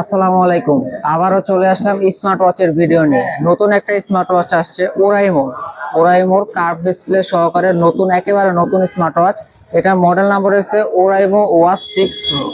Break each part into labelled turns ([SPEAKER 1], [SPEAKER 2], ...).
[SPEAKER 1] আসসালামু আলাইকুম। আবারও চলে আসলাম স্মার্ট ওয়াচের ভিডিও নিয়ে। নতুন একটা স্মার্ট ওয়াচ আসছে ওরাইমোর ওরাইমোর কার্ভ ডিসপ্লে সহকারে নতুন, একেবারে নতুন স্মার্ট ওয়াচ এটা মডেল নাম্বার হচ্ছে Oraimo watch six pro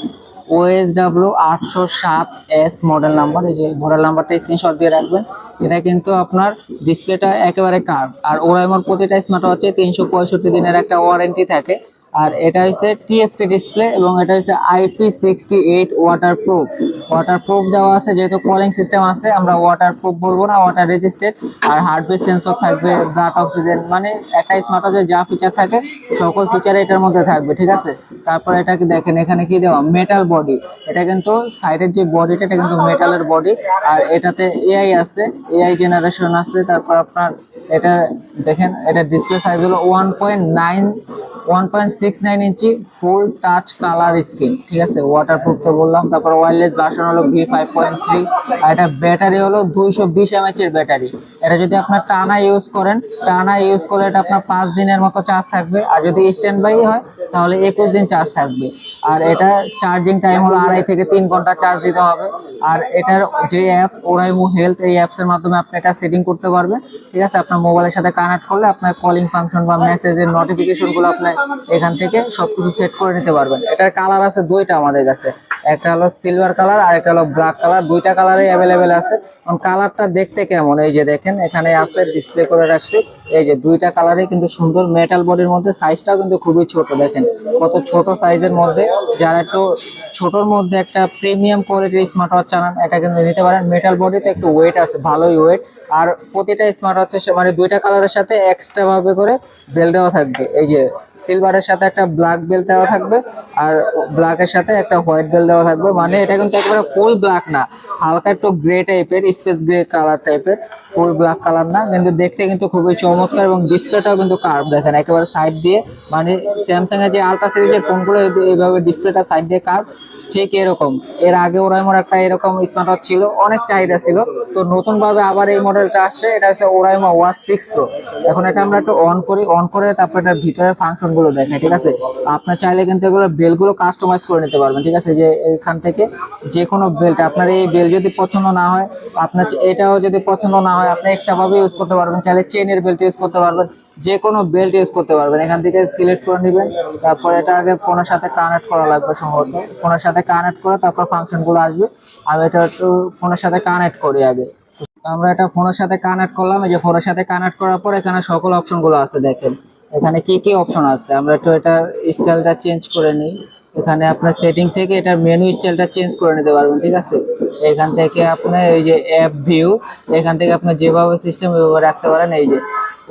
[SPEAKER 1] OS W আটশো সাত এস মডেল নাম্বার এই যে মডেল নাম্বারটা স্ক্রিনশট দিয়ে রাখবেন। এটা কিন্তু আপনার ডিসপ্লেটা একেবারে কার্ভ আর ওরাইমোর প্রতিটা স্মার্ট ওয়াচে তিনশো পঁয়ষট্টি দিনের একটা ওয়ারেন্টি থাকে। আর এটা হচ্ছে টিএফটি ডিসপ্লে এবং এটা হচ্ছে IP sixty eight waterproof waterproof দেওয়া আছে, যেহেতু কলিং সিস্টেম আছে, আমরা ওয়াটার প্রুফ বলব না ওয়াটার রেজিস্টেড আর হার্ডওয়্যার সেন্সর থাকবে ব্লাড অক্সিজেন মানে একটা স্মার্ট ওয়াচে যা ফিচার থাকে, সকল ফিচার এটার মধ্যে থাকবে, ঠিক আছে? তারপর এটাকে দেখেন, এখানে কি দেওয়া? মেটাল বডি এটা কিন্তু সাইডের যে বডিটা এটা কিন্তু মেটালের বডি আর এটাতে এআই আছে এআই জেনারেশন আছে। তারপর আপনার এটা দেখেন, এটা ডিসপ্লে সাইজ হলো one point nine one point six nine inch full touch colour screen ঠিক আছে? ওয়াটারপ্রুফ তো বললাম, তারপর ওয়্যারলেস ভার্সন হলো ভি ফাইভ পয়েন্ট থ্রি আর এটা ব্যাটারি হলো দুইশো বিশ এমএচ এর ব্যাটারি এটা যদি আপনার টানা ইউজ করেন, টানা ইউজ করলে এটা আপনার পাঁচ দিনের মতো চার্জ থাকবে, আর যদি স্ট্যান্ড বাই হয়, তাহলে একুশ দিন চার্জ থাকবে। আর এটা চার্জিং টাইম হলো আড়াই থেকে তিন ঘণ্টা চার্জ দিতে হবে। আর এটার যে অ্যাপস ওরাইমো হেলথ এই অ্যাপসের মাধ্যমে আপনি এটা সেটিং করতে পারবেন। ঠিক আছে? আপনার মোবাইলের সাথে কানেক্ট করলে আপনার কলিং ফাংশন বা মেসেজের নোটিফিকেশনগুলো আপনি এখান থেকে সবকিছু সেট করে নিতে পারবেন। এটার কালার আছে দুইটা আমাদের কাছে। একটা হলো সিলভার কালার আর একটা হলো ব্ল্যাক কালার দুইটা কালারই অ্যাভেলেবেল আছে। কারণ কালারটা দেখতে কেমন? এই যে দেখেন, এখানে আছে ডিসপ্লে করে রাখছি। এই যে দুইটা কালারই কিন্তু সুন্দর মেটাল বডির মধ্যে। সাইজটাও কিন্তু খুবই ছোট, দেখেন। কত ছোট সাইজের মধ্যে। যারা একটু ছোটর মধ্যে একটা প্রিমিয়াম কোয়ালিটির স্মার্ট ওয়াচ চালান, এটা কিন্তু নিতে পারেন। মেটাল বডিতে একটু ওয়েট আছে, ভালোই ওয়েট আর প্রতিটা স্মার্ট ওয়াচে মানে দুইটা কালারের সাথে এক্সট্রা ভাবে করে বেল দেওয়া থাকবে। এই যে সিলভারের সাথে একটা ব্ল্যাক বেল দেওয়া থাকবে। আর ব্ল্যাকের সাথে একটা হোয়াইট বেল দেওয়া থাকবে। মানে এটা কিন্তু একেবারে ফুল ব্ল্যাক না। হালকা একটু গ্রে টাইপের স্পেস গ্রে কালার টাইপের ফুল ব্ল্যাক কালার না। কিন্তু দেখতে কিন্তু খুবই চমৎকার এবং ডিসপ্লেটাও কিন্তু কার্ভ দেখেন। একেবারে সাইড দিয়ে। মানে স্যামসাং এর যে আলট্রা সিরিজের ফোনগুলো এইভাবে ডিসপ্লেটা সাইড দিয়ে কার্ভ ঠিক এরকম। এর আগে ওরা এমন একটা এরকম স্মার্ট ওয়াচ ছিল। অনেক চাহিদা ছিল। তো নতুন ভাবে আবার এই মডেলটা আসছে। এটা হচ্ছে ওরাইমা ওয়াচ সিক্স প্রো এখন এটা আমরা একটু অন করি। অন করে তারপর এটার ভিতরের ফাংশনগুলো দেখাই ঠিক আছে? আপনার চাইলে কিন্তু এগুলো বেলগুলো কাস্টমাইজ করে নিতে পারবেন, ঠিক আছে? যে এখান থেকে যে কোনো বেলটা। আপনার এই বেল্ট যদি পছন্দ না হয়, আপনার এটাও যদি পছন্দ না হয়, আপনি এক্সট্রা ভাবে ইউজ করতে পারবেন। চাইলে চেনের বেল্ট ইউজ করতে পারবেন। যে কোনো বেল্ট ইউজ করতে পারবেন। এখান থেকে সিলেক্ট করে নেবেন। তারপর এটা আগে ফোনের সাথে কানেক্ট করা লাগবে সম্ভবত। ফোনের সাথে কানেক্ট করে তারপর ফাংশনগুলো আসবে। আমি এটা একটু ফোনের সাথে কানেক্ট করি আগে। আমরা এটা ফোনের সাথে কানেক্ট করলাম। এই যে ফোনের সাথে কানেক্ট করার পর এখানে সকল অপশনগুলো আছে দেখেন। এখানে কি কি অপশন আছে? আমরা একটু এটা স্টাইলটা চেঞ্জ করে নিই। এখানে আপনার সেটিং থেকে এটার মেনু স্টাইলটা চেঞ্জ করে নিতে পারবেন, ঠিক আছে? এখান থেকে আপনার এই যে অ্যাপ ভিউ এখান থেকে আপনার যেভাবে সিস্টেম ওইভাবে রাখতে পারেন, এই যে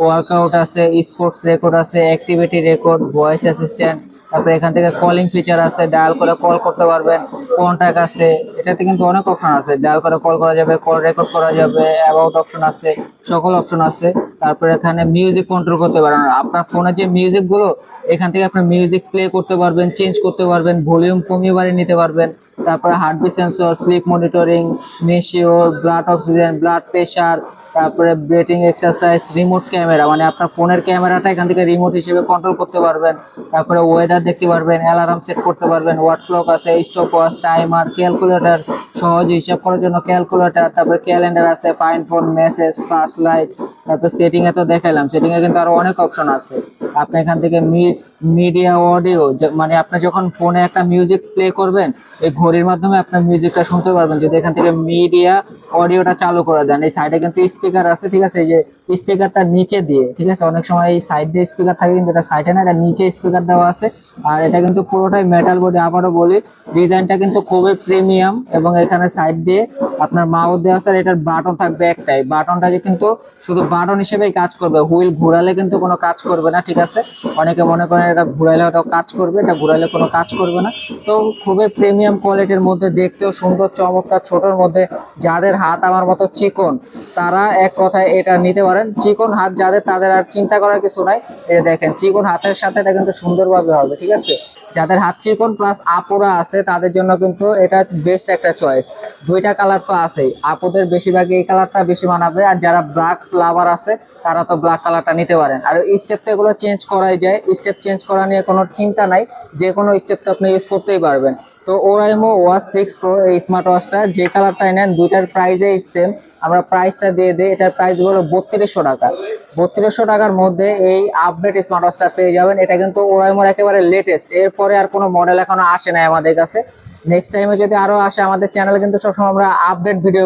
[SPEAKER 1] ওয়ার্কআউট আছে স্পোর্টস রেকর্ড আছে অ্যাক্টিভিটি রেকর্ড ভয়েস অ্যাসিস্ট্যান্ট তারপরে এখান থেকে কলিং ফিচার আছে ডায়াল করে কল করতে পারবেন কন্ট্যাক্ট আছে। এটাতে কিন্তু অনেক অপশন আছে। ডায়াল করে কল করা যাবে কল রেকর্ড করা যাবে অ্যাবাউট অপশন আছে, সকল অপশন আছে। তারপরে এখানে মিউজিক কন্ট্রোল করতে পারেন। আপনার ফোনে যে মিউজিকগুলো এখান থেকে আপনার মিউজিক প্লে করতে পারবেন চেঞ্জ করতে পারবেন ভলিউম কমিয়ে বাড়িয়ে নিতে পারবেন। তারপরে heartbeat sensor sleep monitoring measure blood oxygen blood pressure তারপরে ব্রেটিং এক্সারসাইজ রিমোট ক্যামেরা মানে আপনার ফোনের ক্যামেরাটা এখান থেকে রিমোট হিসেবে কন্ট্রোল করতে পারবেন। তারপরে ওয়েদার দেখতে পারবেন অ্যালার্ম সেট করতে পারবেন ওয়াট ক্লক আছে স্টপ ওয়াচ টাইমার ক্যালকুলেটর সহজে হিসাব করার জন্য ক্যালকুলেটর তারপরে ক্যালেন্ডার আছে find phone message flush light তারপরে সেটিংয়ে তো দেখালাম সেটিংয়ে কিন্তু আরও অনেক অপশন আছে। আপনি এখান থেকে মিডিয়া অডিও মানে আপনি যখন ফোনে একটা মিউজিক প্লে করবেন, এই ঘড়ির মাধ্যমে আপনার মিউজিকটা শুনতে পারবেন। যদি এখান থেকে মিডিয়া অডিওটা চালু করে দেন, এই সাইডে কিন্তু স্পিকার আছে, ঠিক আছে? এই যে স্পিকারটা নিচে দিয়ে, ঠিক আছে? অনেক সময় এই সাইড দিয়ে স্পিকার থাকে, কিন্তু এটা সাইডে না, এটা নিচে স্পিকার দেওয়া আছে। আর এটা কিন্তু পুরোটাই মেটাল বডি আবারও বলি ডিজাইনটা কিন্তু খুবই প্রিমিয়াম এবং এখানে সাইড দিয়ে আপনার মাউথ দেওয়া আছে আর এটার বাটন থাকবে একটাই। বাটনটা যে কিন্তু শুধু বাটন হিসেবেই কাজ করবে হুইল ঘোরালে কিন্তু কোনো কাজ করবে না, ঠিক আছে? অনেকে মনে করেন এটা ঘুরাইলে ওটা কাজ করবে, এটা ঘুরাইলে কোনো কাজ করবে না। তো খুবই প্রিমিয়াম কোয়ালিটির মধ্যে দেখতেও সুন্দর, চমৎকার, ছোটর মধ্যে যাদের হাত আমার মতো চিকন, তারা এক কথায় এটা নিতে পারেন চিকন হাত যাদের, তাদের আর চিন্তা করার কিছু নাই। এই দেখেন, চিকন হাতের সাথে এটা কিন্তু সুন্দরভাবে হবে, ঠিক আছে? যাদের হাত চিকন প্লাস আপুরা আছে, তাদের জন্য কিন্তু এটা বেস্ট একটা চয়েস দুইটা কালার তো আছেই। আপুদের বেশিরভাগই এই কালারটা বেশি মানাবে। আর যারা ব্ল্যাক ফ্লাভার আছে, তারা তো ব্ল্যাক কালারটা নিতে পারেন। আর স্টেপটা এগুলো চেঞ্জ করাই যায়। স্টেপ চেঞ্জ করা নিয়ে কোনো চিন্তা নাই। যে কোনো স্টেপ তো আপনি ইউজ করতেই পারবেন। তো ওরাইমো ওয়াচ সিক্স প্রো এই স্মার্ট ওয়াচটা যে কালারটাই নেন, দুইটার প্রাইসে সেম আমরা প্রাইসটা দিয়ে দিই, এটার প্রাইস হলো বত্রিশশো টাকা। বত্রিশশো টাকার মধ্যে এই আপডেট স্মার্ট ওয়াচটা পেয়ে যাবেন। এটা কিন্তু ওরাইমোর একেবারে লেটেস্ট এরপরে আর কোনো মডেল এখনও আসে নাই আমাদের কাছে। নেক্সট টাইমে যদি আরও আসে আমাদের চ্যানেলে কিন্তু সবসময় আমরা আপডেট ভিডিও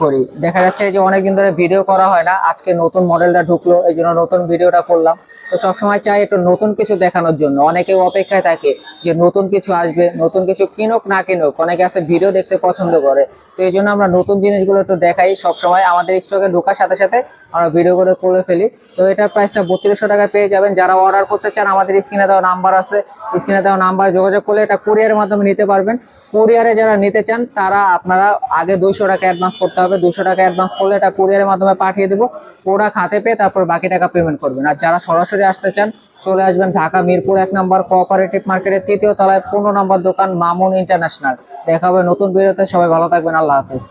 [SPEAKER 1] করি দেখা যাচ্ছে যে অনেকদিন ধরে ভিডিও করা হয় না। আজকে নতুন মডেলটা ঢুকলো, এই জন্য নতুন ভিডিওটা করলাম। তো সবসময় চাই একটু নতুন কিছু দেখানোর জন্য। অনেকেও অপেক্ষায় থাকে যে নতুন কিছু আসবে, নতুন কিছু কিনুক, না কিনুক। অনেকে আছে ভিডিও দেখতে পছন্দ করে। তো এই জন্য আমরা নতুন জিনিসগুলো একটু দেখাই। সবসময় আমাদের স্টকে ঢোকার সাথে সাথে আমরা ভিডিও করে করে ফেলি। তো এটার প্রাইসটা বত্রিশশো টাকায় পেয়ে যাবেন। যারা অর্ডার করতে চান, আমাদের স্ক্রিনে দেওয়া নাম্বার আছে। স্ক্রিনে দেওয়া নাম্বার যোগাযোগ করলে এটা কুরিয়ারের মাধ্যমে নিতে পারবেন। কুরিয়ারে যারা নিতে চান, তারা আপনারা আগে দুইশো টাকা অ্যাডভান্স করতে হবে। দুশো টাকা অ্যাডভান্স করলে এটা কুরিয়ারের মাধ্যমে পাঠিয়ে দেবো। প্রোডাক্ট হাতে পেয়ে তারপর বাকি টাকা পেমেন্ট করবেন। আর যারা সরাসরি আসতে চান, চলে আসবেন ঢাকা মিরপুর এক নম্বর কোঅপারেটিভ মার্কেটের তৃতীয় তলায়, পনেরো নম্বর দোকান মামুন ইন্টারন্যাশনাল দেখা হবে নতুন ভিডিওতে। সবাই ভালো থাকবেন। আল্লাহ হাফিজ।